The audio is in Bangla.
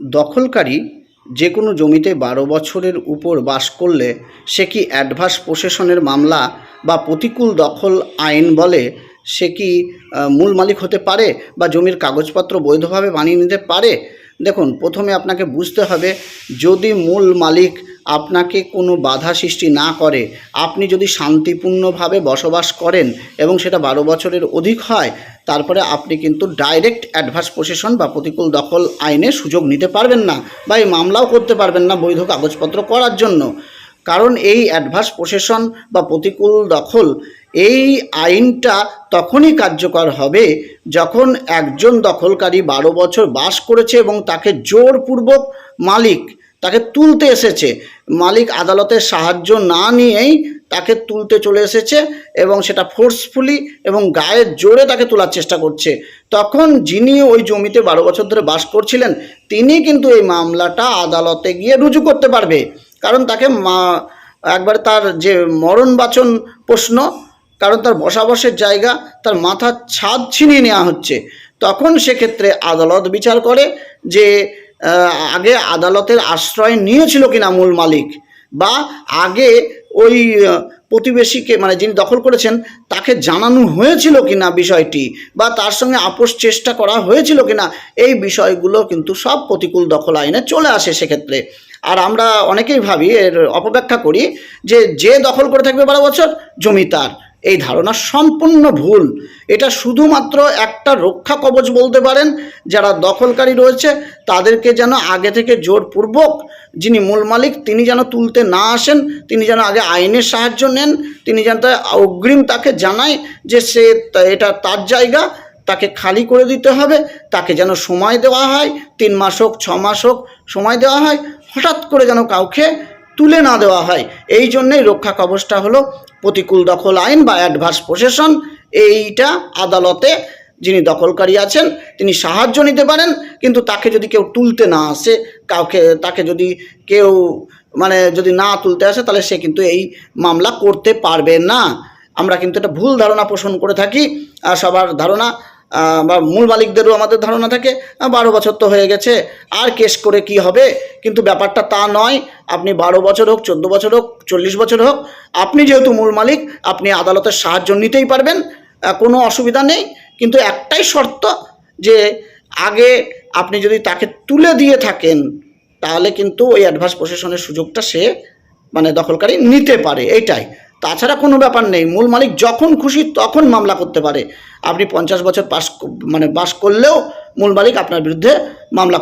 দখলকারী যে কোনো জমিতে বারো বছরের উপর বাস করলে সে কি অ্যাডভান্স পোসেশনের মামলা বা প্রতিকূল দখল আইন বলে সে কি মূল মালিক হতে পারে বা জমির কাগজপত্র বৈধভাবে বানিয়ে নিতে পারে? দেখুন, প্রথমে আপনাকে বুঝতে হবে যদি মূল মালিক আপনাকে কোনো বাধা সৃষ্টি না করে, আপনি যদি শান্তিপূর্ণভাবে বসবাস করেন এবং সেটা বারো বছরের অধিক হয় তারপরে আপনি কিন্তু ডাইরেক্ট অ্যাডভান্স পোসেশন বা প্রতিকূল দখল আইনে সুযোগ নিতে পারবেন না বা এই মামলাও করতে পারবেন না বৈধ কাগজপত্র করার জন্য। কারণ এই অ্যাডভান্স পোসেশন বা প্রতিকূল দখল এই আইনটা তখনই কার্যকর হবে যখন একজন দখলকারী বারো বছর বাস করেছে এবং তাকে জোরপূর্বক মালিক, তাকে তুলতে এসেছে। মালিক আদালতের সাহায্য না নিয়েই তাকে তুলতে চলে এসেছে এবং সেটা ফোর্সফুলি এবং গায়ের জোরে তাকে তোলার চেষ্টা করছে। তখন যিনি ওই জমিতে বারো বছর ধরে বাস করছিলেন, তিনি কিন্তু এই মামলাটা আদালতে গিয়ে রুজু করতে পারবে। কারণ তাকে মা, একবার তার যে মরণ বাচন প্রশ্ন, কারণ তার বসাবসের জায়গা, তার মাথার ছাদ ছিনিয়ে নেওয়া হচ্ছে। তখন সেক্ষেত্রে আদালত বিচার করে যে আগে আদালতের আশ্রয় নিয়েছিল কিনা মূল মালিক, বা আগে ওই প্রতিবেশীকে মানে যিনি দখল করেছেন, তাকে জানানো হয়েছিল কি না বিষয়টি বা তার সঙ্গে আপোষ চেষ্টা করা হয়েছিল কি না এই বিষয়গুলো কিন্তু সব প্রতিকূল দখল আইনে চলে আসে সেক্ষেত্রে। আর আমরা অনেকেই ভাবি, এর অপব্যাখ্যা করি যে যে দখল করে থাকবে বারো বছর, জমি তার। এই ধারণা সম্পূর্ণ ভুল। এটা শুধুমাত্র একটা রক্ষা কবচ বলতে পারেন, যারা দখলকারী রয়েছে, তাদেরকে যেন আগে থেকে জোরপূর্বক যিনি মূল মালিক, তিনি যেন তুলতে না আসেন, তিনি যেন আগে আইনের সাহায্য নেন, তিনি যেন অগ্রিম তাকে জানায় যে সে এটা তার জায়গা, তাকে খালি করে দিতে হবে, তাকে যেন সময় দেওয়া হয়, তিন মাস হোক, ছ মাস হোক সময় দেওয়া হয়, হঠাৎ করে যেন কাউকে তুলে না দেওয়া হয়। এই জন্যেই রক্ষা কবচটা হলো প্রতিকূল দখল আইন বা অ্যাডভান্স প্রসেশন এইটা আদালতে যিনি দখলকারী আছেন, তিনি সাহায্য নিতে পারেন, কিন্তু তাকে যদি কেউ তুলতে না আসে, কাউকে, তাকে যদি কেউ মানে যদি না তুলতে আসে, তাহলে সে কিন্তু এই মামলা করতে পারবে না। আমরা কিন্তু এটা ভুল ধারণা পোষণ করে থাকি, আর সবার ধারণা বা মূল মালিকদেরও আমাদের ধারণা থাকে বারো বছর তো হয়ে গেছে, আর কেস করে কি হবে? কিন্তু ব্যাপারটা তা নয়, আপনি বারো বছর হোক, চোদ্দ বছর হোক, চল্লিশ বছর হোক, আপনি যেহেতু মূল মালিক, আপনি আদালতের সাহায্য নিতেই পারবেন কোনো অসুবিধা নেই, কিন্তু একটাই শর্ত যে আগে আপনি যদি তাকে তুলে দিয়ে থাকেন, তাহলে কিন্তু ওই অ্যাডভান্স প্রসেশনের সুযোগটা সে মানে দখলকারী নিতে পারে, এইটাই। তাছাড়া কোনো ব্যাপার নেই। মূল মালিক যখন খুশি তখন মামলা করতে পারে। আপনি পঞ্চাশ বছর পাস মানে বাস করলেও মূল মালিক আপনার বিরুদ্ধে মামলা